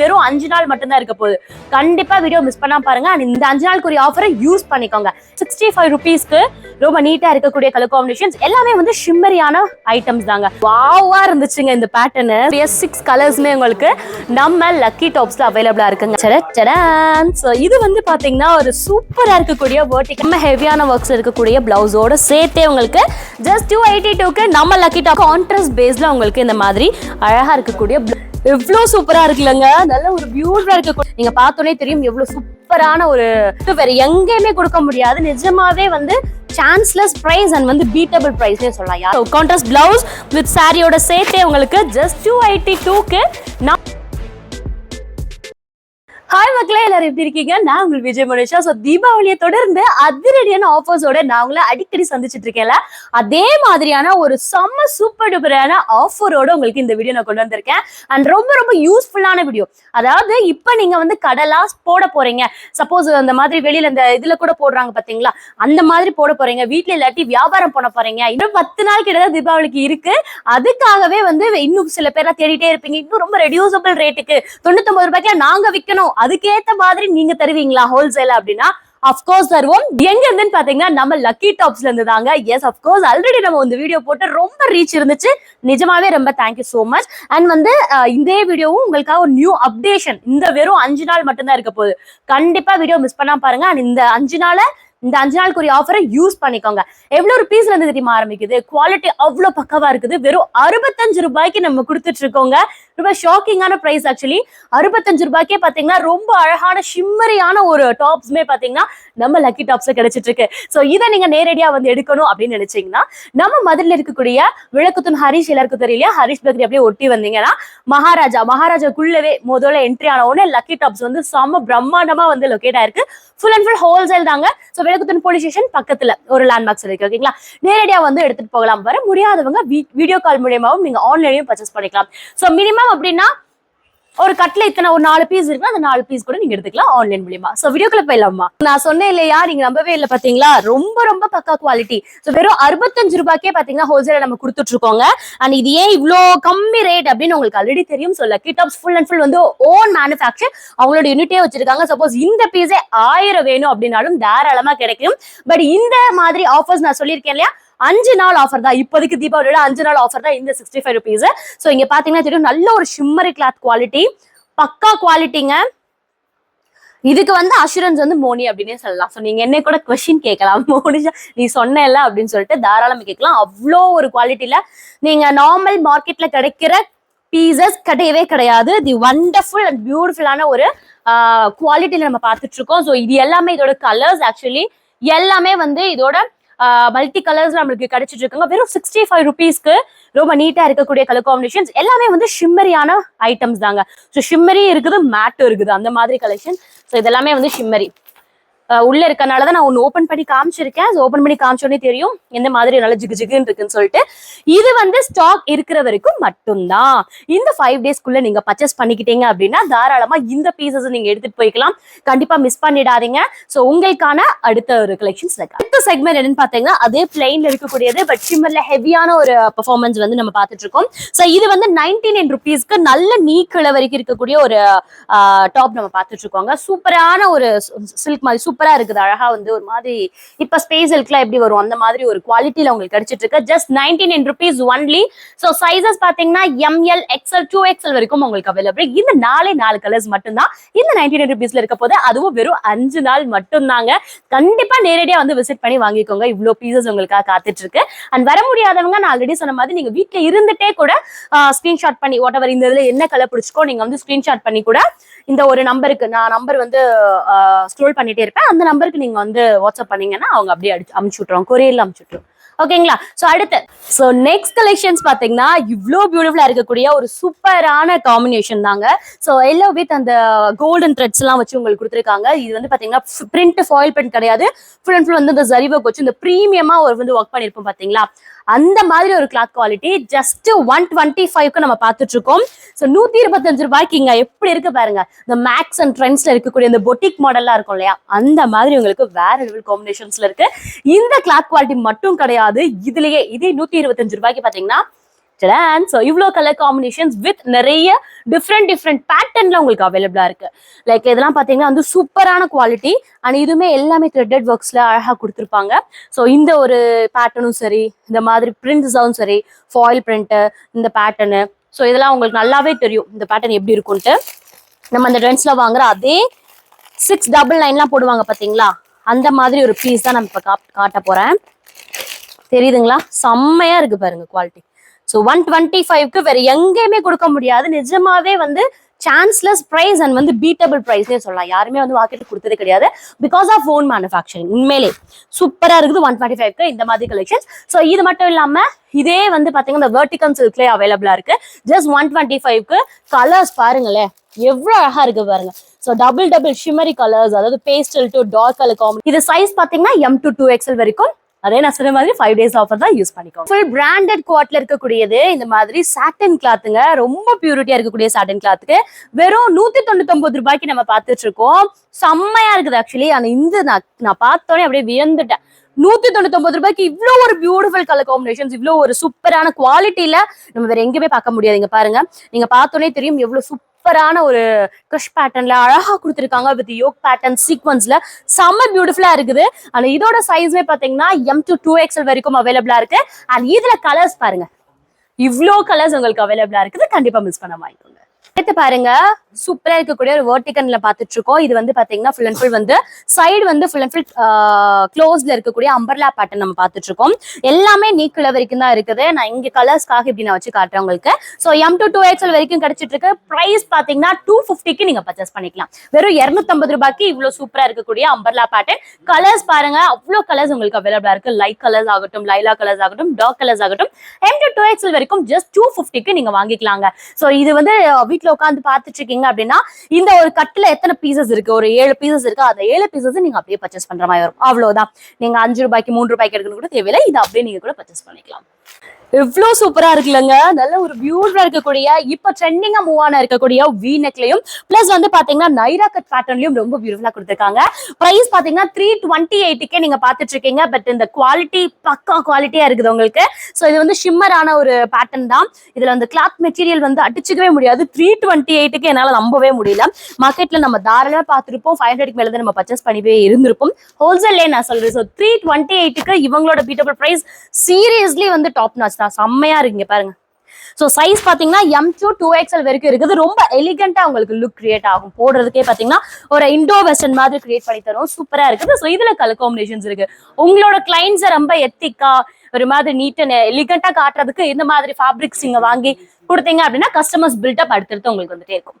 வெறும் அஞ்சு நாள் மட்டும்தான் இருக்க போகுது. கண்டிப்பா வீடியோ மிஸ் பண்ணாம பாருங்க. அண்ட் இந்த அஞ்சு நாளுக்குரிய ஆஃபரை யூஸ் பண்ணிக்கோங்க. சிக்ஸ்டி ஃபைவ் ருபீஸ்க்கு ரொம்ப நீட்டா இருக்கக்கூடிய கலர் காம்பினேஷன்ஸ் எல்லாமே வந்து ஷிம்மரியான ஐட்டம்ஸ் தாங்க. வாவா இருந்துச்சுங்க இந்த பேட்டர்னு சிக்ஸ் கலர்ஸ்மே உங்களுக்கு நம்ம லக்கி டாப்ஸ்ல அவைலபிளா இருக்குங்க. ஸோ இது வந்து பாத்தீங்கன்னா ஒரு சூப்பரா இருக்கக்கூடிய வேர்ட்டிக் நம்ம ஹெவியான ஒர்க்ஸ் இருக்கக்கூடிய பிளவுஸோட சேர்த்தே உங்களுக்கு ஜஸ்ட் டூ எயிட்டி டூக்கு நம்ம லக்கி டாப் கான்ட்ரஸ்ட் பேஸ்ல உங்களுக்கு இந்த மாதிரி அழகா இருக்கக்கூடிய எவ்வளவு சூப்பரா இருக்குல்லங்க நல்ல ஒரு பியூட்டிஃபுல்லா இருக்க. நீங்க பார்த்தோன்னே தெரியும் எவ்வளவு சூப்பரான ஒரு வேற எங்கேயுமே கொடுக்க முடியாது. நிஜமாவே வந்து சான்ஸ்லெஸ் பிரைஸ் அண்ட் வந்து பீட்டபிள் பிரைஸ்னே சொல்லலாம். கான்ட்ராஸ்ட் பிளவுஸ் வித் சாரியோட சேர்த்தே உங்களுக்கு ஜஸ்ட் டூ எயிட்டி டூக்கு நான் ஹாய் மக்களே எல்லாரும் எப்படி இருக்கீங்க? நான் உங்கள் விஜய் மனுஷா ஸோ தீபாவளியை தொடர்ந்து அதிரடியான ஆஃபர்ஸோட நான் உங்களை அடிக்கடி சந்திச்சிட்டு இருக்கேன்ல. அதே மாதிரியான ஒரு செம்ம சூப்பர் டூப்பரான ஆஃபரோட உங்களுக்கு இந்த வீடியோ நான் கொண்டு வந்திருக்கேன். அண்ட் ரொம்ப ரொம்ப யூஸ்ஃபுல்லான வீடியோ அதாவது இப்போ நீங்க வந்து கடலா போட போறீங்க. சப்போஸ் அந்த மாதிரி வெளியில இந்த இதுல கூட போடுறாங்க பாத்தீங்களா? அந்த மாதிரி போட போறீங்க. வீட்ல இல்லாட்டி வியாபாரம் பண்ண போறீங்க. இன்னும் பத்து நாள் கிட்ட தீபாவளிக்கு இருக்கு. அதுக்காகவே வந்து இன்னும் சில பேர்லாம் தேடிட்டே இருப்பீங்க. இன்னும் ரொம்ப ரெடியூசபிள் ரேட்டுக்கு தொண்ணூத்தொன்பது ரூபாய்க்கு நாங்க விற்கணும் அதுக்கேத்த மாதிரி நீங்க தருவீங்களா ஹோல்சேல் அப்படின்னா அப்கோர்ஸ் தருவோம். எங்க இருந்துன்னு பாத்தீங்கன்னா நம்ம லக்கி டாப்ஸ்ல இருந்து தாங்க எஸ் அப்கோர்ஸ் ஆல்ரெடி நம்ம இந்த வீடியோ போட்டு ரொம்ப ரீச் இருந்துச்சு. நிஜமாவே ரொம்ப தேங்க்யூ ஸோ மச் அண்ட் வந்து இந்த வீடியோவும் உங்களுக்காக ஒரு நியூ அப்டேஷன் இந்த வெறும் அஞ்சு நாள் மட்டும்தான் இருக்க போகுது. கண்டிப்பா வீடியோ மிஸ் பண்ணா பாருங்க. அண்ட் இந்த அஞ்சு நாளை இந்த அஞ்சு நாளுக்குரிய ஆஃபரை யூஸ் பண்ணிக்கோங்க. எவ்வளவு ஒரு பீஸ்ல இருந்து தெரியுமா ஆரம்பிக்குது? குவாலிட்டி அவ்வளவு பக்கவா இருக்குது. வெறும் அறுபத்தஞ்சு ரூபாய்க்கு நம்ம கொடுத்துட்டு இருக்கோங்க. ரொம்ப ஷாக்கிங்கான பிரைஸ் ஆக்சுவலி அறுபத்தஞ்சு ரூபாய்க்கே பாத்தீங்கன்னா ரொம்ப அழகான ஷிம்மரியான ஒரு டாப்ஸ்மே பாத்தீங்கன்னா நம்ம லக்கி டாப்ஸ்ல கிடைச்சிட்டு இருக்கு ஸோ இதை நீங்க நேரடியா வந்து எடுக்கணும் அப்படின்னு நினைச்சீங்கன்னா நம்ம மதுரில் இருக்கக்கூடிய விளக்குத்தூன் ஹரிஷ் எல்லாருக்கும் தெரியலையா ஹரிஷ் பேக்கரி அப்படியே ஒட்டி வந்தீங்கன்னா மகாராஜா மகாராஜாக்குள்ளவே முதல்ல என்ட்ரி ஆன உடனே லக்கி டாப்ஸ் வந்து செம்ம பிரம்மாண்டமா வந்து லொக்கேட் ஆயிருக்கு. ஃபுல் அண்ட் ஃபுல் ஹோல்சேல் தாங்க. ஸோ விளக்குத்தூன் போலீஸ் ஸ்டேஷன் பக்கத்துல ஒரு லேண்ட்மார்க்ஸ் இருக்கு ஓகேங்களா நேரடியா வந்து எடுத்துட்டு போகலாம். வர முடியாதவங்க வீடியோ கால் மூலியமாகவும் நீங்க ஆன்லைனையும் பர்ச்சேஸ் பண்ணிக்கலாம். ஸோ மினிமம் அப்படின்னா ஒரு கட்ல இத்தனை ஒரு நாலு பீஸ் இருக்கு அந்த நாலு பீஸ் கூட நீங்க எடுத்துக்கலாம் ஆன்லைன் மூலியமா. சோ வீடியோக்குள்ள போயிடலாமா நான் சொன்னேன் இல்லையா நீங்க நம்பவே இல்லை பாத்தீங்களா? ரொம்ப ரொம்ப பக்கா குவாலிட்டி சோ வெறும் அறுபத்தஞ்சு ரூபாய்க்கே பாத்தீங்கன்னா ஹோல்சேல நம்ம கொடுத்துட்டு இருக்கோங்க. அண்ட் இது ஏன் இவ்வளோ கம்மி ரேட் அப்படின்னு உங்களுக்கு ஆல்ரெடி தெரியும் சொல்ல. கிட்டாப்ஸ் ஃபுல் அண்ட் ஃபுல் வந்து ஓன் மேனுஃபேக்சர் அவங்களோட யூனிட்டே வச்சிருக்காங்க. சப்போஸ் இந்த பீஸே ஆயிரம் வேணும் அப்படின்னாலும் தாராளமா கிடைக்கும். பட் இந்த மாதிரி ஆஃபர்ஸ் நான் சொல்லியிருக்கேன் இல்லையா அஞ்சு நாள் ஆஃபர் தான். இப்போதைக்கு தீபாவளியோட அஞ்சு நாள் ஆஃபர் தான் இந்த சிக்ஸ்டி ஃபைவ் ருபீஸ் ஸோ இங்க பாத்தீங்கன்னா தெரியும் நல்ல ஒரு ஷிம்மரி கிளாத் குவாலிட்டி பக்கா குவாலிட்டிங்க இதுக்கு வந்து அஷூரன்ஸ் வந்து மோனி அப்படின்னே சொல்லலாம். ஸோ நீங்க என்ன கூட கொஷின் கேட்கலாம். மோனிஷா நீ சொன்னேல்ல அப்படின்னு சொல்லிட்டு தாராளமாக கேட்கலாம். அவ்வளோ ஒரு குவாலிட்டியில நீங்க நார்மல் மார்க்கெட்ல கிடைக்கிற பீசஸ் கிடையவே கிடையாது. தி வண்டர்ஃபுல் அண்ட் பியூட்டிஃபுல்லான ஒரு குவாலிட்டியில நம்ம பார்த்துட்டு இருக்கோம். ஸோ இது எல்லாமே இதோட கலர்ஸ் ஆக்சுவலி எல்லாமே வந்து இதோட மல்டி கலர்ஸ் நம்மளுக்கு கிடைச்சிட்டு இருக்குங்க. வெறும் சிக்ஸ்டி ஃபைவ் ருபீஸ்க்கு ரொம்ப நீட்டா இருக்கக்கூடிய கலர் காம்பினேஷன்ஸ் எல்லாமே வந்து ஷிம்மரியான ஐட்டம்ஸ் தாங்க. ஸோ ஷிம்மரி இருக்குது மேட்டும் இருக்குது அந்த மாதிரி கலெக்ஷன் ஸோ இதெல்லாமே வந்து ஷிம்மரி உள்ள இருக்கனால தான் நான் ஒன்று ஓப்பன் பண்ணி காமிச்சிருக்கேன். ஓப்பன் பண்ணி காமிச்சோடனே தெரியும். எந்த மாதிரி நல்ல ஜிகு ஜிகுன்னு இருக்குன்னு சொல்லிட்டு. இது வந்து ஸ்டாக் இருக்கிற வரைக்கும் மட்டும்தான். இந்த ஃபைவ் டேஸ்க்குள்ள நீங்க பர்ச்சேஸ் பண்ணிக்கிட்டீங்க அப்படின்னா தாராளமா இந்த பீசஸ் நீங்க எடுத்துட்டு போய்க்கலாம். கண்டிப்பா மிஸ் பண்ணிடாதீங்க. ஸோ உங்களுக்கான அடுத்த ஒரு கலெக்ஷன்ஸ் அடுத்த செக்மெண்ட் என்னன்னு பாத்தீங்கன்னா அதே பிளைன்ல இருக்கக்கூடியது பட் ஷிம்மர்ல ஹெவியான ஒரு பர்ஃபார்மன்ஸ் வந்து நம்ம பார்த்துட்டு இருக்கோம் ஸோ இது வந்து நைன்டி நைன் ருபீஸ்க்கு நல்ல நீக்கிழ வரைக்கும் இருக்கக்கூடிய ஒரு டாப் நம்ம பார்த்துட்டு இருக்கோங்க சூப்பரான ஒரு சில்க் மாதிரி சூப்பர் இருக்குது. அழகா வந்து ஒரு மாதிரி இப்ப ஸ்பேஸ் சில்க்லாம் எப்படி வரும்? அந்த மாதிரி ஒரு குவாலிட்டியில உங்களுக்கு கிடைச்சிட்டு இருக்கு. Just nineteen in rupees only so sizes பாத்தீங்கன்னா M L XL two XL வரைக்கும் உங்களுக்கு அவைலபிள் இந்த நாலே நாலு கலர்ஸ் மட்டும்தான் இந்த நைன்டி நைன் ருபீஸ்ல இருக்க போது அதுவும் வெறும் அஞ்சு நாள் மட்டும்தாங்க. கண்டிப்பா நேரடியா வந்து விசிட் பண்ணி வாங்கிக்கோங்க. இவ்வளோ பீசஸ் உங்களுக்காக காத்துட்டு இருக்கு. அண்ட் வர முடியாதவங்க நான் ஆல்ரெடி சொன்ன மாதிரி நீங்க வீட்டுல இருந்துட்டே கூட ஸ்கிரீன்ஷாட் பண்ணி வாட் எவர் இந்த இதுல என்ன கலர் பிடிச்சிக்கோ நீங்க வந்து ஸ்கிரீன்ஷாட் பண்ணி கூட இந்த ஒரு நம்பருக்கு நான் நம்பர் வந்து ஸ்க்ரோல் பண்ணிட்டே இருப்பேன். அந்த நம்பருக்கு நீங்க வந்து வாட்ஸ்அப் பண்ணீங்கன்னா அவங்க அப்படியே அடிச்சு அமுச்சு விட்டுருவாங்க கொரியர்ல அமுச்சு விட்டுருவோம் ஓகேங்களா? சோ அடுத்து. சோ நெக்ஸ்ட் கலெக்ஷன்ஸ் பாத்தீங்கன்னா இவ்வளோ பியூட்டிஃபுல்லா இருக்கக்கூடிய ஒரு சூப்பரான காம்பினேஷன் தாங்க. சோ எல்லோ வித் அந்த கோல்டன் த்ரெட்ஸ் எல்லாம் வச்சு உங்களுக்கு கொடுத்துருக்காங்க. இது வந்து பாத்தீங்கன்னா பிரிண்ட் ஃபாயில் பிரிண்ட் கிடையாது. ஃபுல் அண்ட் ஃபுல் வந்து இந்த ஜரிவர்க் வச்சு இந்த ப்ரீமியமா ஒரு வந்து ஒர்க் பண்ணிருப்போம் பாத்தீங்களா? அந்த மாதிரி ஒரு cloth quality just one twenty ஃபைவ்க்கு நம்ம பார்த்துட்டு இருக்கோம் ஸோ நூத்தி இருபத்தஞ்சு ரூபாய்க்கு இங்க எப்படி இருக்கு பாருங்க. இந்த மேக்ஸ் அண்ட் ட்ரெண்ட்ஸ்ல இருக்கக்கூடிய இந்த பொட்டிக் மாடல்லாம் இருக்கும் இல்லையா? அந்த மாதிரி உங்களுக்கு வேற லெவல் காம்பினேஷன்ஸ்ல இருக்கு. இந்த கிளாத் குவாலிட்டி மட்டும் கிடையாது. இதுலயே இதே நூத்தி இருபத்தஞ்சு ரூபாய்க்கு பாத்தீங்கன்னா ஸோ இவ்வளோ கலர் காம்பினேஷன்ஸ் வித் நிறைய டிஃப்ரெண்ட் டிஃப்ரெண்ட் பேட்டர்ன்ல உங்களுக்கு அவைலபிளா இருக்கு. லைக் இதெல்லாம் பார்த்தீங்கன்னா வந்து சூப்பரான குவாலிட்டி அண்ட் இதுவுமே எல்லாமே த்ரெட்டட் ஒர்க்ஸ்ல அழகாக கொடுத்துருப்பாங்க. ஸோ இந்த ஒரு பேட்டர்னும் சரி இந்த மாதிரி பிரிண்ட்ஸும் சரி ஃபாயில் பிரிண்ட்டு இந்த பேட்டர்னு ஸோ இதெல்லாம் உங்களுக்கு நல்லாவே தெரியும் இந்த பேட்டர்ன் எப்படி இருக்கும்ட்டு நம்ம அந்த ட்ரெண்ட்ஸ்ல வாங்குற அதே சிக்ஸ் டபுள் நைன்லாம் போடுவாங்க பார்த்தீங்களா? அந்த மாதிரி ஒரு பீஸ் தான் நம்ம இப்போ காட்ட போகிறேன் தெரியுதுங்களா? செம்மையா இருக்குது பாருங்க குவாலிட்டி ஸோ ஒன் டுவெண்ட்டி ஃபைவ்க்கு வேற எங்கேயுமே கொடுக்க முடியாது. நிஜமாவே வந்து சான்ஸ்லெஸ் ப்ரைஸ் அண்ட் வந்து பீட்டபிள் ப்ரைஸ்னே சொல்லலாம். யாருமே வந்து மார்க்கெட் கொடுத்ததே கிடையாது. பிகாஸ் ஆஃப் ஓன் மேனுஃபேக்சரிங் உண்மையிலே சூப்பரா இருக்குது ஒன் டுவெண்ட்டி ஃபைவ்க்கு இந்த மாதிரி கலெக்ஷன்ஸ் ஸோ இது மட்டும் இல்லாம இதே வந்து பாத்தீங்கன்னா இந்த வேர்டிகல் சில்க்லேயே அவைலபிளா இருக்கு. ஜஸ்ட் ஒன் டுவெண்ட்டி ஃபைவ்க்கு கலர்ஸ் பாருங்களேன். எவ்வளோ அழகா இருக்கு பாருங்க. So double double shimmery colours அதாவது pastel to dark colour combi இது சைஸ் பாத்தீங்கன்னா எம் டு டூ எக்ஸல் வரைக்கும் அதே நான் சொன்ன மாதிரி ஃபைவ் டேஸ் ஆஃபர் தான் யூஸ் பண்ணிக்கோங்க. ஃபுல் பிராண்டட் குவாட்ல இருக்கக்கூடியது இந்த மாதிரி சாட்டன் கிளாத்துங்க ரொம்ப பியூரிட்டியா இருக்கக்கூடிய சாட்டன் கிளாத்துக்கு வெறும் நூத்தி தொண்ணூத்தி ரூபாய்க்கு நம்ம பார்த்துட்டு இருக்கோம் செம்மையா இருக்குது ஆக்சுவலி ஆனா இந்த நான் நான் பார்த்தோன்னே அப்படியே வியந்துட்டேன். நூத்தி தொண்ணூத்தி ரூபாய்க்கு இவ்வளோ ஒரு பியூட்டிஃபுல் கலர் காம்பினேஷன்ஸ் இவ்வளோ ஒரு சூப்பரான குவாலிட்டியில நம்ம வேற எங்கேயுமே பார்க்க முடியாது இங்க பாருங்க நீங்க பார்த்தோன்னே தெரியும் எவ்வளவு சூப்பரான ஒரு கிரஷ் பேட்டர்ன்ல அழகா கொடுத்துருக்காங்க வித் யோக் பேட்டர்ன் சீக்வன்ஸ்ல செம்ம பியூட்டிஃபுல்லா இருக்குது. ஆனா இதோட சைஸ்மே பாத்தீங்கன்னா எம் டு டூ எக்ஸ்எல் வரைக்கும் அவைலபிளா இருக்கு. அண்ட் இதுல கலர்ஸ் பாருங்க. இவ்வளோ கலர்ஸ் உங்களுக்கு அவைலபிளா இருக்குது. கண்டிப்பா மிஸ் பண்ண வாங்கிக்கோங்க அடுத்து பாருங்க சூப்பரா இருக்கக்கூடிய ஒரு வேர்டிகன்ல பாத்துட்டு இருக்கோம் இது வந்து பாத்தீங்கன்னா ஃபுல் அண்ட் ஃபுல் வந்து சைடு வந்து ஃபுல் அண்ட் ஃபுல் க்ளோஸ்ல இருக்கக்கூடிய அம்பர்லா பேட்டர்ன் நம்ம பாத்துட்டு இருக்கோம் எல்லாமே நீக்குள்ள வரைக்கும் தான் இருக்குது. நான் இங்க கலர்ஸ்க்காக இப்படி நான் வச்சு காட்டுறேன் உங்களுக்கு. So M to two XL வரைக்கும் கிடைச்சிட்டு இருக்கு பிரைஸ் பாத்தீங்கன்னா டூ ஃபிஃப்டிக்கு நீங்க பர்ச்சேஸ் பண்ணிக்கலாம். வெறும் இருநூத்தம்பது ரூபாய்க்கு இவ்வளவு சூப்பரா இருக்கக்கூடிய அம்பர்லா பேட்டர்ன் கலர்ஸ் பாருங்க அவ்வளவு கலர்ஸ் உங்களுக்கு அவைலபிளா இருக்கு. லைட் கலர்ஸ் ஆகட்டும் லைலா கலர்ஸ் ஆகட்டும் டார்க் கலர்ஸ் ஆகட்டும். எம் டு டூ எக்ஸ்எல் வரைக்கும் ஜஸ்ட் டூ ஃபிஃப்டிக்கு நீங்க வாங்கிக்கலாங்க. ஸோ இது வந்து வீட்டுல உட்காந்து பாத்துட்டு இருக்கீங்க அப்படின்னா இந்த ஒரு கட்டுல எத்தனை பீசஸ் இருக்கு? ஒரு ஏழு பீசஸ் இருக்கு. அந்த ஏழு பீசஸ் நீங்க அப்படியே பர்ச்சேஸ் பண்ற மாதிரி வரும். அவ்வளவுதான். நீங்க அஞ்சு ரூபாய்க்கு மூணு ரூபாய்க்கு எடுக்கணும் கூட தேவையில்லை. இது அப்படியே நீங்க கூட பர்ச்சேஸ் பண்ணிக்கலாம். இவ்வளோ சூப்பரா இருக்குல்லங்க. நல்ல ஒரு பியூட்டிஃபுல்லா இருக்கக்கூடிய இப்ப ட்ரெண்டிங்கா மூவ் ஆன இருக்கக்கூடிய வி நெக்லையும் பிளஸ் வந்து பாத்தீங்கன்னா நைரா கட் பேட்டர்ன்லயும் ரொம்ப பியூட்டிஃபுல்லா கொடுத்துருக்காங்க. பிரைஸ் பாத்தீங்கன்னா த்ரீ டுவெண்ட்டி எயிட்டுக்கே நீங்க பாத்துட்டு இருக்கீங்க பட் இந்த குவாலிட்டி பக்கா குவாலிட்டியா இருக்குது உங்களுக்கு. ஸோ இது வந்து ஷிம்மரான ஒரு பேட்டர்ன் தான். இதுல வந்து கிளாத் மெட்டீரியல் வந்து அடிச்சுக்கவே முடியாது. த்ரீ டுவெண்ட்டி எயிட்டுக்கு என்னால நம்பவே முடியல. மார்க்கெட்ல நம்ம தாராளமா பார்த்துருப்போம் ஃபைவ் ஹண்ட்ரட் மேல நம்ம பர்ச்சேஸ் பண்ணிவே இருந்திருப்போம். ஹோல்சேல்லே நான் சொல்றேன். ஸோ த்ரீ டுவெண்ட்டி எயிட்டுக்கு இவங்களோட பீட்டபிள் பிரைஸ் சீரியஸ்லி வந்து டாப் நாச் தான். செம்மையா இருக்குங்க பாருங்க. ஸோ சைஸ் பார்த்தீங்கன்னா எம் டூ டூ எக்ஸ்எல் வரைக்கும் இருக்குது. ரொம்ப எலிகண்டா உங்களுக்கு லுக் கிரியேட் ஆகும். போடுறதுக்கே பார்த்தீங்கன்னா ஒரு இண்டோ வெஸ்டர்ன் மாதிரி கிரியேட் பண்ணி தரும் சூப்பரா இருக்குது. ஸோ இதுல கலர் காம்பினேஷன்ஸ் இருக்கு. உங்களோட கிளைண்ட்ஸை ரொம்ப எத்திக்கா ஒரு மாதிரி நீட் அண்ட் எலிகண்டா காட்டுறதுக்கு இந்த மாதிரி ஃபேப்ரிக்ஸ் இங்க வாங்கி கொடுத்தீங்க அப்படின்னா கஸ்டமர்ஸ் பில்டப் அடுத்தடுத்து உங்களுக்கு வந்துட்டே இருக்கும்.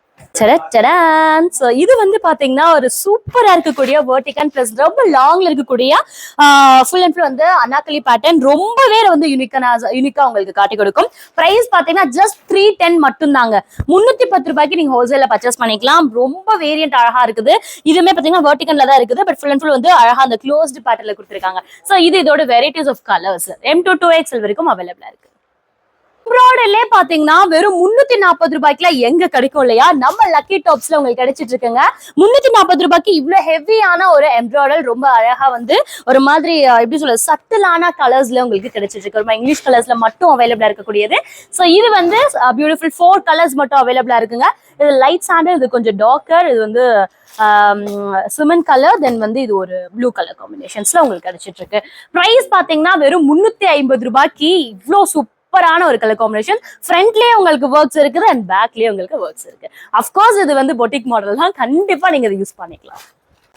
இது வந்து பாத்தீங்கன்னா ஒரு சூப்பரா இருக்கக்கூடிய வேர்டிகன் பிளஸ் ரொம்ப லாங்ல இருக்கக்கூடிய ஃபுல் அண்ட் ஃபுல் வந்து அனாக்கலி பேட்டர்ன் ரொம்பவே வந்து யூனிக்கா யூனிக்கா உங்களுக்கு காட்டி கொடுக்கும். பிரைஸ் பாத்தீங்கன்னா ஜஸ்ட் த்ரீ டென் மட்டும் தாங்க முன்னூத்தி பத்து ரூபாய்க்கு நீங்க ஹோல்சேல பர்ச்சேஸ் பண்ணிக்கலாம். ரொம்ப வேரியன்ட் அழகா இருக்குது. இதுமே பாத்தீங்கன்னா வேர்டிகன்ல தான் இருக்குது. பட் ஃபுல் அண்ட் ஃபுல் வந்து அழகா அந்த க்ளோஸ்டு பேட்டர்ல கொடுத்துருக்காங்க. ஸோ இது இதோட varieties of colours M to two XL வரைக்கும் அவைலபிளா இருக்கு. ப்ராடல்லே பாத்தீங்கன்னா வெறும் முன்னூத்தி நாற்பது ரூபாய்க்குல எங்க கிடைக்கும் இல்லையா? நம்ம லக்கி டாப்ஸ்ல உங்களுக்கு கிடைச்சிட்டு இருக்குங்க. முன்னூத்தி நாற்பது ரூபாய்க்கு இவ்வளவு ஹெவியான ஒரு எம்ப்ராய்டர் ரொம்ப அழகா வந்து ஒரு மாதிரி எப்படி சொல்ல சட்டிலான கலர்ஸ்ல உங்களுக்கு கிடைச்சிட்டு இருக்கு. ரொம்ப இங்கிலீஷ் கலர்ஸ்ல மட்டும் அவைலபிளா இருக்கக்கூடியது. ஸோ இது வந்து பியூட்டிஃபுல் ஃபோர் கலர்ஸ் மட்டும் அவைலபிளா இருக்குங்க. இது லைட் சாண்டல் இது கொஞ்சம் டார்க்கர் இது வந்து சிமெண்ட் கலர் தென் வந்து இது ஒரு ப்ளூ கலர் காம்பினேஷன்ஸ்ல உங்களுக்கு கிடைச்சிட்டு இருக்கு. ப்ரைஸ் பாத்தீங்கன்னா வெறும் முன்னூத்தி ஐம்பது ரூபாய்க்கு இவ்வளோ சூப்பரான ஒரு கலர் காம்பினேஷன் ஃப்ரண்ட்லயே உங்களுக்கு ஒர்க்ஸ் இருக்குது அண்ட் பேக்லயே உங்களுக்கு ஒர்க்ஸ் இருக்கு. அஃப்கோர்ஸ் இது வந்து பொட்டிக் மாடல் தான் கண்டிப்பா நீங்க இதை யூஸ் பண்ணிக்கலாம்.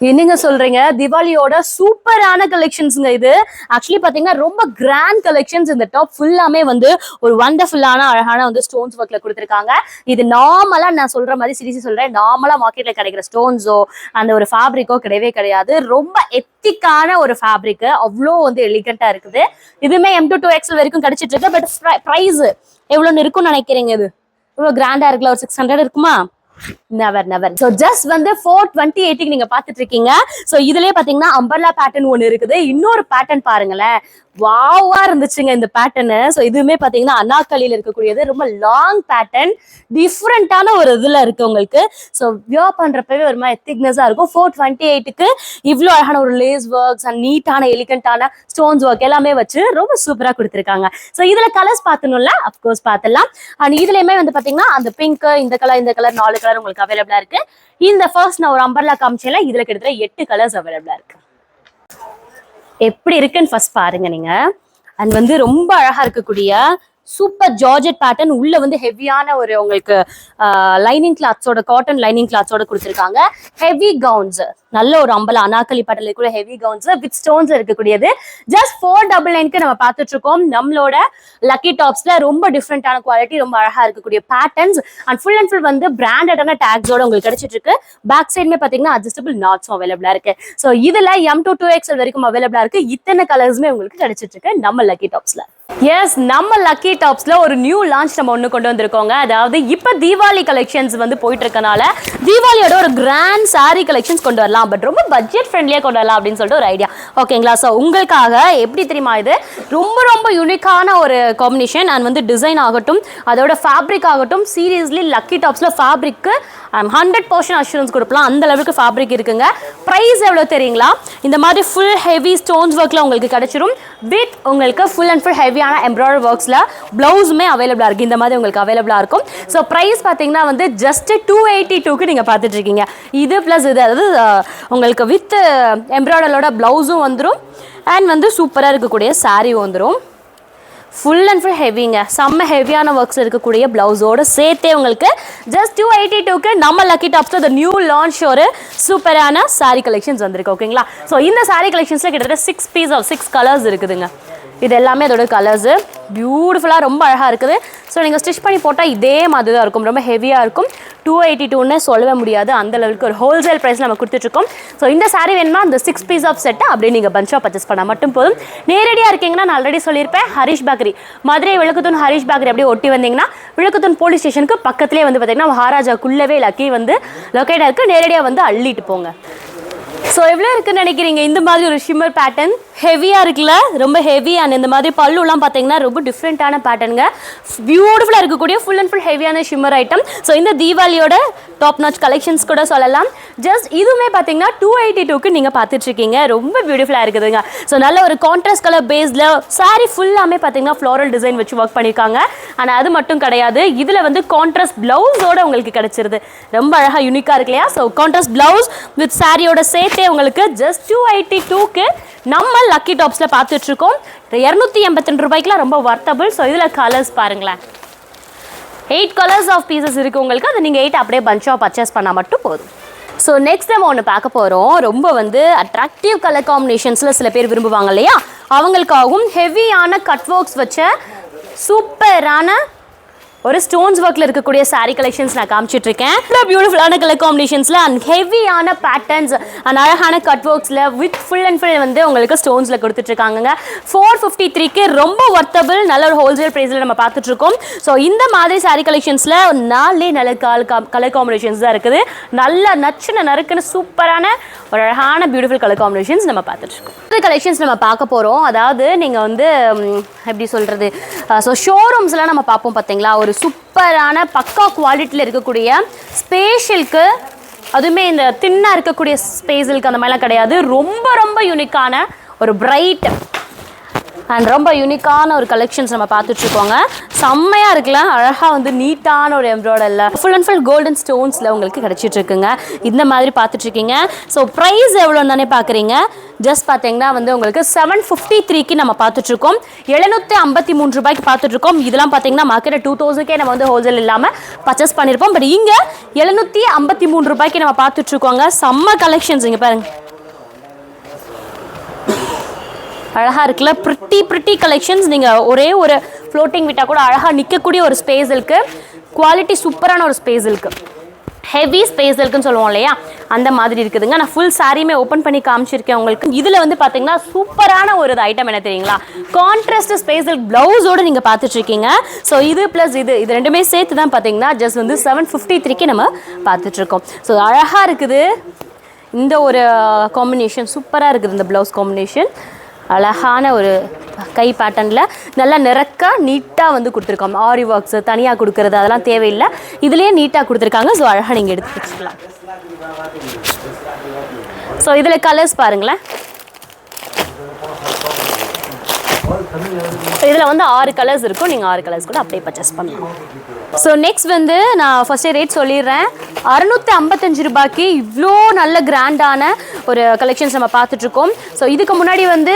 என்னங்க சொல்றீங்க? திவாலியோட சூப்பரான கலெக்ஷன்ஸ்ங்க இது. ஆக்சுவலி பாத்தீங்கன்னா ரொம்ப கிராண்ட் கலெக்ஷன்ஸ் இந்த டாப் ஃபுல்லாமே வந்து ஒரு வண்டர்ஃபுல்லான அழகான வந்து ஸ்டோன்ஸ் ஒர்க்ல கொடுத்துருக்காங்க. இது நார்மலா நான் சொல்ற மாதிரி சிரிச்சு சொல்றேன். நார்மலா மார்க்கெட்ல கிடைக்கிற ஸ்டோன்ஸோ அந்த ஒரு ஃபேப்ரிக்கோ கிடையவே கிடையாது. ரொம்ப எத்திக்கான ஒரு ஃபேப்ரிக் அவ்வளோ வந்து எலிகண்டா இருக்குது. இதுவுமே எம் டூ டூ எக்ஸ் வரைக்கும் கிடைச்சிட்டு இருக்கு. பட் ப்ரைஸ் எவ்வளோன்னு இருக்கும்னு நினைக்கிறீங்க இது? இவ்வளோ கிராண்டா இருக்குல்ல? ஒரு சிக்ஸ் ஹண்ட்ரட் இருக்குமா? நெவர் நெவர் ஸோ ஜஸ்ட் வந்து ஃபோர் டுவெண்ட்டி எயிட்டுக்கு நீங்க பாத்துட்டு இருக்கீங்க ஸோ இதுலயே பாத்தீங்கன்னா அம்பர்லா பேட்டர்ன் ஒன்று இருக்குது. இன்னொரு பேட்டர்ன் பாருங்களேன். வாவா இருந்துச்சுங்க இந்த பேட்டர்னு ஸோ இதுவுமே பார்த்தீங்கன்னா அண்ணாக்கலியில் இருக்கக்கூடியது. ரொம்ப லாங் பேட்டர்ன் டிஃப்ரெண்ட்டான ஒரு இதில் இருக்கு உங்களுக்கு. ஸோ வியோ பண்றப்பவே ஒரு மாதிரி திக்னஸாக இருக்கும். ஃபோர் டுவெண்ட்டி எயிட்டுக்கு இவ்வளோ அழகான ஒரு லேஸ் ஒர்க்ஸ் அண்ட் நீட்டான எலிகண்டான ஸ்டோன்ஸ் ஒர்க் எல்லாமே வச்சு ரொம்ப சூப்பராக கொடுத்துருக்காங்க. ஸோ இதில் கலர்ஸ் பார்த்தணும்ல அப்கோர்ஸ் பார்த்துடலாம். அண்ட் இதுலையுமே வந்து பார்த்தீங்கன்னா அந்த பிங்க் இந்த கலர் இந்த கலர் நாலு கலர் உங்களுக்கு அவைலபிளா இருக்கு. இந்த ஃபர்ஸ்ட் நான் ஒரு அம்பர்லா காமிச்சேல இதுல கிட்டத்தட்ட எட்டு கலர்ஸ் அவைலபிளா இருக்கு. எப்படி இருக்குன்னு ஃபர்ஸ்ட் பாருங்க நீங்க. அண்ட் வந்து ரொம்ப அழகா இருக்கக்கூடிய சூப்பர் ஜார்ஜெட் பேட்டர்ன் உள்ள வந்து ஹெவியான ஒரு உங்களுக்கு லைனிங் கிளாத்ஸோட காட்டன் லைனிங் கிளாத்ஸோட கொடுத்துருக்காங்க. ஹெவி கவுன்ஸ் நல்ல ஒரு அம்பல அனாக்கலி பேட்டர்ல இருக்கிற ஹெவி கவுன்ஸ் வித் ஸ்டோன்ஸ் இருக்கக்கூடியது. ஜஸ்ட் ஃபோர் டபுள் நைன்க்கு நம்ம பார்த்துட்டு இருக்கோம். நம்மளோட லக்கி டாப்ஸ்ல ரொம்ப டிஃப்ரெண்டான குவாலிட்டி ரொம்ப அழகா இருக்கக்கூடிய patterns and full and full வந்து பிராண்டடான டேக்ஸோட உங்களுக்கு கிடைச்சிட்டு இருக்கு. பேக் சைடுமே பாத்தீங்கன்னா அட்ஜஸ்டபிள் நாட்ஸும் அவைலபிளா இருக்கு. ஸோ இதுல எம் டு டூ எக்ஸ்எல் வரைக்கும் அவைலபிளா இருக்கு. இத்தனை கலர்ஸுமே உங்களுக்கு கிடைச்சிட்டு இருக்கு நம்ம லக்கி டாப்ஸ்ல எஸ் நம்ம லக்கி டாப்ஸ்ல ஒரு நியூ லான்ச் நம்ம ஒன்று கொண்டு வந்திருக்கோங்க. அதாவது இப்போ தீபாவளி கலெக்ஷன்ஸ் வந்து போயிட்டு இருக்கனால தீபாவளியோட ஒரு கிராண்ட் சாரி கலெக்ஷன்ஸ் கொண்டு வரலாம். பட் ரொம்ப பட்ஜெட் ஃப்ரெண்ட்லியாக கொண்டு வரலாம் அப்படின்னு சொல்லிட்டு ஒரு ஐடியா ஓகேங்களா ஸோ உங்களுக்காக எப்படி தெரியுமா இது? ரொம்ப ரொம்ப யூனிக்கான ஒரு காம்பினேஷன் அண்ட் வந்து டிசைன் ஆகட்டும் அதோட ஃபேப்ரிக் ஆகட்டும் சீரியஸ்லி லக்கி டாப்ஸில் ஃபேப்ரிக்கு ஹண்ட்ரட் பர்சன்ட் அஷூரன்ஸ் கொடுக்கலாம். அந்த லெவலுக்கு ஃபேப்ரிக் இருக்குங்க. ப்ரைஸ் எவ்வளோ தெரியுங்களா? இந்த மாதிரி ஃபுல் ஹெவி ஸ்டோன்ஸ் ஒர்க்கில் உங்களுக்கு கிடச்சிரும். வித் உங்களுக்கு ஃபுல் அண்ட் ஃபுல் ஹெவியான எம்ப்ராய்டரி ஒர்க்ஸில் ப்ளவுஸுமே அவைலபிளாக இருக்குது இந்த மாதிரி உங்களுக்கு அவைலபிளாக இருக்கும். ஸோ ப்ரைஸ் பார்த்தீங்கன்னா வந்து ஜஸ்ட் டூ எயிட்டி டூக்கு நீங்கள் பார்த்துட்ருக்கீங்க இது ப்ளஸ் இது அதாவது உங்களுக்கு வித் எம்ப்ராய்டரோட ப்ளவுஸும் வந்துடும் அண்ட் வந்து சூப்பராக இருக்கக்கூடிய saree வந்துடும் ஃபுல் அண்ட் ஃபுல் ஹெவிங்க செம்ம ஹெவியான ஒர்க்ஸ் இருக்கக்கூடிய ப்ளவுஸோட சேர்த்தே உங்களுக்கு ஜஸ்ட் டூ எயிட்டி டூக்கு நம்ம லக்கி டாப்ஸில் த நியூ லான்ச் ஒரு சூப்பரான சாரீ கலெக்ஷன்ஸ் வந்திருக்கு ஓகேங்களா ஸோ இந்த சாரீ கலெக்ஷன்ஸில் கிட்டத்தட்ட six piece of six colours இருக்குதுங்க. இது எல்லாமே அதோட கலர்ஸு பியூட்டிஃபுல்லாக ரொம்ப அழகாக இருக்குது. ஸோ நீங்கள் ஸ்டிச் பண்ணி போட்டால் இதே மாதிரி தான் இருக்கும். ரொம்ப ஹெவியாக இருக்கும். டூ எயிட்டி டூன்னு சொல்லவே முடியாது. அந்த லெவலுக்கு ஒரு ஹோல்சேல் ப்ரைஸ் நம்ம கொடுத்துட்ருக்கோம். ஸோ இந்த சாரீ வேணுமா அந்த சிக்ஸ் பீஸ் ஆஃப் செட்டை அப்படியே நீங்கள் பஞ்சாக பர்ச்சேஸ் பண்ணால் மட்டும் போதும். நேரடியாக இருக்கீங்கன்னா நான் ஆல்ரெடி சொல்லியிருப்பேன். ஹரிஷ் பேக்கரி மதுரை விளக்குத்தூன் ஹரிஷ் பேக்கரி அப்படியே ஒட்டி வந்தீங்கன்னா விளக்குத்தூன் போலீஸ் ஸ்டேஷனுக்கு பக்கத்துலேயே வந்து பார்த்தீங்கன்னா மகாராஜாக்குள்ளவே லக்கி வந்து லொக்கேட்டாக இருக்குது நேரடியாக வந்து அள்ளிட்டு போங்க. ஸோ எவ்வளோ இருக்குன்னு நினைக்கிறீங்க? இந்த மாதிரி ஒரு ஷிம்மர் பேட்டர்ன் ஹெவியாக இருக்குல்ல? ரொம்ப ஹெவி அண்ட் இந்த மாதிரி பல்லுலாம் பார்த்தீங்கன்னா ரொம்ப டிஃப்ரெண்ட்டான பேட்டர்னுங்க பியூட்டிஃபுல்லாக இருக்கக்கூடிய ஃபுல் அண்ட் ஃபுல் ஹெவியான ஷிம்மர் ஐட்டம் ஸோ இந்த தீபாவளியோட டாப் நாச் கலெக்ஷன்ஸ் கூட சொல்லலாம். ஜஸ்ட் இதுவுமே பார்த்தீங்கன்னா டூ எயிட்டி டூக்கு நீங்கள் பார்த்துட்ருக்கீங்க. ரொம்ப பியூட்டிஃபுல்லாக இருக்குதுங்க. ஸோ நல்ல ஒரு கான்ட்ராஸ்ட் கலர் பேஸில் saree ஃபுல்லாமே பார்த்தீங்கன்னா ஃப்ளோரல் டிசைன் வச்சு ஒர்க் பண்ணியிருக்காங்க. ஆனால் அது மட்டும் கிடையாது. இதில் வந்து கான்ட்ராஸ்ட் ப்ளவுஸோட உங்களுக்கு கிடச்சிருது. ரொம்ப அழகாக யூனிக்காக இருக்கு இல்லையா? ஸோ கான்ட்ராஸ்ட் ப்ளவுஸ் வித் சாரியோட சேர்த்து உங்களுக்கு ஜஸ்ட் டூ எயிட்டி டூக்கு நம்ம லக்கி டாப்ஸில் பார்த்துட்ருக்கோம். இரநூத்தி எண்பத்தி ரெண்டு ரூபாய்க்குலாம் ரொம்ப வர்த்தபிள் ஸோ இதில் கலர்ஸ் பாருங்களேன். எயிட் கலர்ஸ் ஆஃப் பீசஸ் இருக்குது உங்களுக்கு. அதை நீங்கள் எயிட் அப்படியே பஞ்சாக பர்ச்சேஸ் பண்ணால் மட்டும் போதும். ஸோ நெக்ஸ்ட் நம்ம ஒன்று பார்க்க போகிறோம் ரொம்ப வந்து அட்ராக்டிவ் கலர் காம்பினேஷன்ஸில் சில பேர் விரும்புவாங்க இல்லையா? அவங்களுக்காகவும் ஹெவியான கட் ஒர்க்ஸ் வச்ச சூப்பரான ஒரு ஸ்டோன்ஸ் ஒர்க்கில் இருக்கக்கூடிய saree கலெக்ஷன்ஸ் நான் காமிச்சிட்டு இருக்கேன் பியூட்டிஃபுல்லான கலர் காம்பினேஷன்ஸில் அண்ட் ஹெவியான பேட்டர்ன்ஸ் அண்ட் அழகான கட் ஒர்க்ஸில் வித் ஃபுல் அண்ட் ஃபுல் வந்து உங்களுக்கு ஸ்டோன்ஸில் கொடுத்துட்ருக்காங்க ஃபோர் ஃபிஃப்டி த்ரீக்கு ரொம்ப ஒர்த்தபிள் நல்ல ஒரு ஹோல்சேல் ப்ரைஸில் நம்ம பார்த்துட்ருக்கோம் ஸோ இந்த மாதிரி saree கலெக்ஷன்ஸில் நாலே நல்ல கால் கலர் காம்பினேஷன்ஸ் தான் இருக்குது. நல்ல நச்சுன நறுக்குன்னு சூப்பரான ஒரு அழகான பியூட்டிஃபுல் கலர் காம்பினேஷன்ஸ் நம்ம பார்த்துட்ருக்கோம் இந்த கலெக்ஷன்ஸ் நம்ம பார்க்க போகிறோம் அதாவது நீங்கள் வந்து எப்படி சொல்கிறது ஸோ ஷோரூம்ஸ்லாம் நம்ம பார்ப்போம் பார்த்தீங்களா ஒரு சூப்பரான பக்கா குவாலிட்டியில் இருக்கக்கூடிய ஸ்பேஷலுக்கு அதுவுமே இந்த தின்னாக இருக்கக்கூடிய ஸ்பேஸலுக்கு அந்த மாதிரிலாம் கிடையாது. ரொம்ப ரொம்ப யூனிக்கான ஒரு பிரைட் அண்ட் ரொம்ப யூனிக்கான ஒரு கலெக்ஷன்ஸ் நம்ம பார்த்துட்டு இருக்கோங்க செம்மையா இருக்குல்ல? அழகாக வந்து நீட்டான ஒரு எம்ப்ராய்டரில் ஃபுல் அண்ட் ஃபுல் கோல்டன் ஸ்டோன்ஸில் உங்களுக்கு கிடச்சிட்ருக்குங்க. இந்த மாதிரி பார்த்துட்டு இருக்கீங்க ஸோ ப்ரைஸ் எவ்வளோன்னு தானே பார்க்குறீங்க. ஜஸ்ட் பார்த்தீங்கன்னா வந்து உங்களுக்கு செவன் ஃபிஃப்டி த்ரீக்கு நம்ம பார்த்துட்ருக்கோம். எழுநூற்றி ஐம்பத்தி மூணு ரூபாய்க்கு பார்த்துட்ருக்கோம். இதெல்லாம் பார்த்தீங்கன்னா மார்க்கெட் டூ தௌசண்ட்கே நம்ம வந்து ஹோல்சேல் இல்லாமல் பர்ச்சேஸ் பண்ணியிருப்போம். பட் இங்கே எழுநூற்றி ஐம்பத்தி மூணு ரூபாய்க்கு நம்ம பார்த்துட்ருக்கோங்க. செம்ம கலெக்ஷன்ஸ் இங்கே பாருங்கள் அழகாக இருக்குல்ல. ப்ரிட்டி ப்ரிட்டி கலெக்ஷன்ஸ் நீங்கள் ஒரே ஒரு ஃப்ளோட்டிங் விட்டால் கூட அழகாக நிற்கக்கூடிய ஒரு ஸ்பேஸ் இருக்குது குவாலிட்டி சூப்பரான ஒரு ஸ்பேஸ் இருக்குது ஹெவி ஸ்பேஸ் இருக்குன்னு சொல்லுவோம் இல்லையா? அந்த மாதிரி இருக்குதுங்க. நான் ஃபுல் சாரியுமே ஓப்பன் பண்ணி காமிச்சிருக்கேன் உங்களுக்கு. இதில் வந்து பார்த்தீங்கன்னா சூப்பரான ஒரு ஐட்டம் என்ன தெரியுங்களா? கான்ட்ராஸ்ட் ஸ்பேஸல் ப்ளவுஸோடு நீங்கள் பார்த்துட்ருக்கீங்க ஸோ இது ப்ளஸ் இது இது ரெண்டுமே சேர்த்து தான் பார்த்தீங்கன்னா ஜஸ்ட் வந்து செவன் ஃபிஃப்டி த்ரீக்கு நம்ம பார்த்துட்ருக்கோம் ஸோ அழகாக இருக்குது. இந்த ஒரு காம்பினேஷன் சூப்பராக இருக்குது. இந்த ப்ளவுஸ் காம்பினேஷன் அழகான ஒரு கை பேட்டர்னில் நல்லா நிறக்க நீட்டாக வந்து கொடுத்துருக்கோம். ஆரி ஒர்க்ஸ் தனியாக கொடுக்கறது அதெல்லாம் தேவையில்லை. இதுலேயே நீட்டாக கொடுத்துருக்காங்க. ஸோ அழகாக நீங்கள் எடுத்து வச்சுக்கலாம். ஸோ இதில் கலர்ஸ் பாருங்களேன். இதில் வந்து ஆறு கலர்ஸ் இருக்கும். நீங்கள் ஆறு கலர்ஸ் கூட அப்படியே பர்ச்சேஸ் பண்ணலாம். ஸோ நெக்ஸ்ட் வந்து நான் ஃபஸ்ட்டே ரேட் சொல்லிடுறேன். அறுநூற்றி ஐம்பத்தஞ்சு ரூபாய்க்கு இவ்வளோ நல்ல கிராண்டான ஒரு கலெக்ஷன்ஸ் நம்ம பார்த்துட்ருக்கோம். ஸோ இதுக்கு முன்னாடி வந்து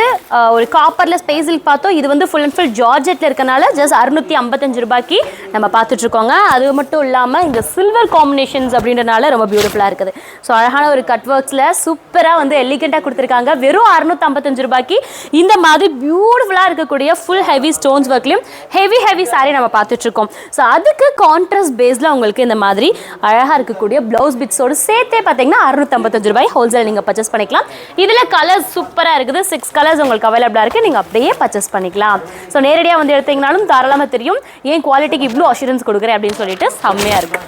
ஒரு காப்பரில் ஸ்பேஸில் பார்த்தோம். இது வந்து ஃபுல் அண்ட் ஃபுல் ஜார்ஜெட்டில் இருக்கனால ஜஸ்ட் அறுநூற்றி ஐம்பத்தஞ்சு ரூபாய்க்கு நம்ம பார்த்துட்ருக்கோங்க. அது மட்டும் இல்லாமல் இந்த சில்வர் காம்பினேஷன்ஸ் அப்படின்றனால ரொம்ப பியூட்டிஃபுல்லாக இருக்குது. ஸோ அழகான ஒரு கட் ஒர்க்ஸில் சூப்பராக வந்து எலிகெண்ட்டாக கொடுத்துருக்காங்க. வெறும் அறுநூற்றம்பத்தஞ்சு ரூபாய்க்கு இந்த மாதிரி பியூட்டிஃபுல்லாக இருக்கக்கூடிய ஃபுல் ஹெவி ஸ்டோன்ஸ் ஒர்க்லையும் ஹெவி ஹெவி saree நம்ம பார்த்துட்ருக்கோம். ஸோ அதுக்கு கான்ட்ராஸ்ட் பேஸில் உங்களுக்கு இந்த மாதிரி அழகாக இருக்கக்கூடிய ப்ளவுஸ் பிட்ஸோடு சேர்த்தே பார்த்தீங்கன்னா அறுநூத்தம்பத்தஞ்சு ரூபாய் ஹோல்சேல் நீங்கள் பர்ச்சேஸ் பண்ணிக்கலாம். இதில் கலர்ஸ் சூப்பராக இருக்குது. சிக்ஸ் கலர்ஸ் உங்களுக்கு அவைலபிளாக இருக்குது நீங்கள் அப்படியே பர்ச்சேஸ் பண்ணிக்கலாம். ஸோ நேரடியாக வந்து எடுத்தீங்கனாலும் தாராளமாக தெரியும். ஏன் குவாலிட்டிக்கு இவ்வளோ அஷூரன்ஸ் கொடுக்குறேன் அப்படின்னு சொல்லிட்டு செம்மையாக இருக்கும்.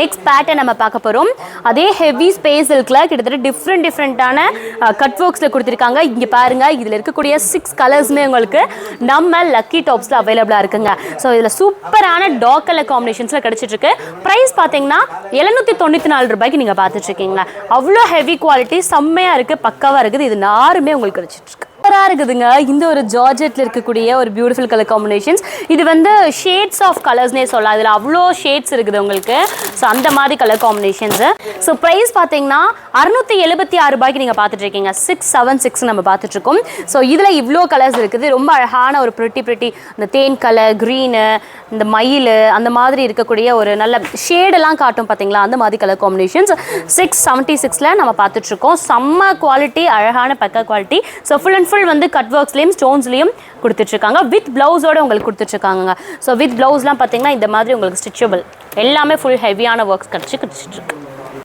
நெக்ஸ்ட் பேட்டர்ன் நம்ம பார்க்க போகிறோம் அதே ஹெவி ஸ்பேஸ் இருக்குல கிட்டத்தட்ட டிஃப்ரெண்ட் டிஃப்ரெண்ட்டான கட் ஒர்க்ஸில் கொடுத்துருக்காங்க. இங்கே பாருங்க இதில் இருக்கக்கூடிய சிக்ஸ் கலர்ஸுமே உங்களுக்கு நம்ம லக்கி டாப்ஸில் அவைலபிளாக இருக்குங்க. ஸோ இதில் சூப்பரான டாக் கலர் காம்பினேஷன்ஸில் கிடச்சிட்ருக்கு. ப்ரைஸ் பார்த்தீங்கன்னா எழுநூற்றி தொண்ணூற்றி நாலு ரூபாய்க்கு நீங்கள் பார்த்துட்ருக்கீங்களா? அவ்வளோ ஹெவி குவாலிட்டி செம்மையாக இருக்குது பக்காவாக இருக்குது. இது நாருமே உங்களுக்கு கிடச்சிட்ருக்கு சூப்பராக இருக்குதுங்க. இந்த ஒரு ஜார்ஜெட்டில் இருக்கக்கூடிய ஒரு பியூட்டிஃபுல் கலர் காம்பினேஷன்ஸ் இது வந்து ஷேட்ஸ் ஆஃப் கலர்ஸ்னே சொல்லலாம். இதில் அவ்வளோ ஷேட்ஸ் இருக்குது உங்களுக்கு. ஸோ அந்த மாதிரி கலர் காம்பினேஷன்ஸு ஸோ ப்ரைஸ் பார்த்தீங்கன்னா அறுநூற்றி எழுபத்தி ஆறு ரூபாய்க்கு நீங்கள் பார்த்துட்டு இருக்கீங்க. சிக்ஸ் செவன் சிக்ஸ் நம்ம பார்த்துட்ருக்கோம் ஸோ இதில் இவ்வளோ கலர்ஸ் இருக்குது. ரொம்ப அழகான ஒரு ப்ரிட்டி ப்ரிட்டி இந்த தேன் கலர் க்ரீனு இந்த மயில் அந்த மாதிரி இருக்கக்கூடிய ஒரு நல்ல ஷேடெல்லாம் காட்டும் பார்த்தீங்களா அந்த மாதிரி கலர் காம்பினேஷன்ஸ் சிக்ஸ் செவன்ட்டி சிக்ஸில் நம்ம பார்த்துட்ருக்கோம் செம்ம குவாலிட்டி அழகான பக்க quality so full and full வந்து கட் ஒர்க்ஸ்லேயும் ஸ்டோன்ஸ்லேயும் கொடுத்துட்ருக்காங்க. வித் ப்ளவுஸோட உங்களுக்கு கொடுத்துட்ருக்காங்க ஸோ வித் ப்ளவுஸ்லாம் பார்த்தீங்கன்னா இந்த மாதிரி உங்களுக்கு ஸ்டிச்சபிள் எல்லாமே ஃபுல் ஹெவியான ஒர்க்ஸ் கிடச்சி கிடச்சிட்ருக்கு.